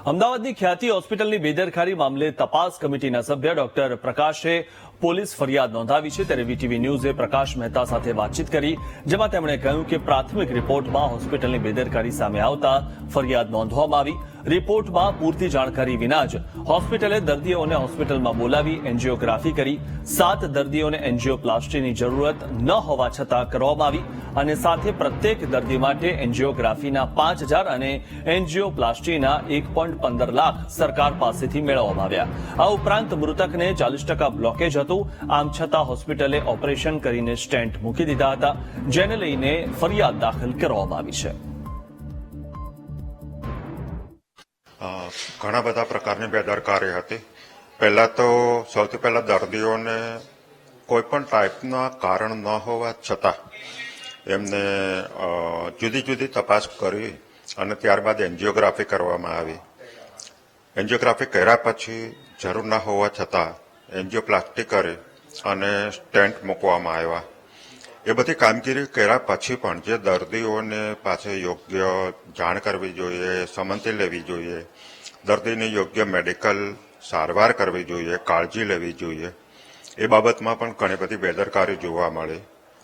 અમદાવાદની ખ્યાતિ હોસ્પિટલની બેદરકારી મામલે તપાસ કમિટીના સભ્ય ડોક્ટર પ્રકાશે પોલીસ ફરિયાદ નોંધાવી છે ત્યારે વીટીવી ન્યૂઝે પ્રકાશ મહેતા સાથે વાતચીત કરી, જેમાં તેમણે કહ્યું કે પ્રાથમિક રિપોર્ટમાં હોસ્પિટલની બેદરકારી સામે આવતા ફરિયાદ નોંધવામાં આવી. રિપોર્ટમાં પૂરતી જાણકારી વિના જ હોસ્પિટલે દર્દીઓને હોસ્પિટલમાં બોલાવી એન્જિયોગ્રાફી કરી. સાત દર્દીઓને એન્જિયોપ્લાસ્ટીની જરૂરત ન હોવા છતાં કરવામાં આવી અને સાથે પ્રત્યેક દર્દી માટે એન્જિયોગ્રાફીના પાંચ હજાર અને એન્જિયોપ્લાસ્ટીના એક પોઈન્ટ પંદર લાખ સરકાર પાસેથી મેળવવામાં આવ્યા. આ ઉપરાંત મૃતકને ચાલીસ ટકા બ્લોકેજ હતું. આમ છતાં હોસ્પિટલે ઓપરેશન કરીને સ્ટેન્ટ મૂકી દીધા હતા, જેને લઈને ફરિયાદ દાખલ કરવામાં આવી છે. ઘણા બધા પ્રકારની બેદરકારી હતી. પહેલા તો સૌથી પહેલા દર્દીઓને કોઈ પણ ટાઈપના કારણ ન હોવા છતાં એમને જુદી જુદી તપાસ કરી અને ત્યારબાદ એન્જિયોગ્રાફી કરવામાં આવી. એન્જિયોગ્રાફી કર્યા પછી જરૂર ના હોવા છતાં એન્જિયોપ્લાસ્ટી કરી અને સ્ટેન્ટ મૂકવામાં આવ્યા. એ બધી કામગીરી કર્યા પછી પણ જે દર્દીઓને પાસે યોગ્ય જાણ કરવી જોઈએ સમંતી લેવી જોઈએ, દર્દીને યોગ્ય મેડિકલ સારવાર કરવી જોઈએ, કાળજી લેવી જોઈએ, એ બાબતમાં પણ ઘણી બધી બેદરકારી જોવા મળી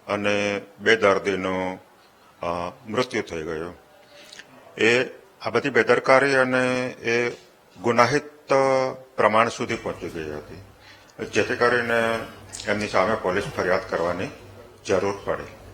અને બે દર્દીનું મૃત્યુ થઈ ગયું. એ, આ બધી બેદરકારી અને એ ગુનાહિત પ્રમાણ સુધી પહોંચી ગઈ હતી. જેથી કરીને એમની સામે પોલીસ ફરિયાદ કરવાની જરૂર પડી.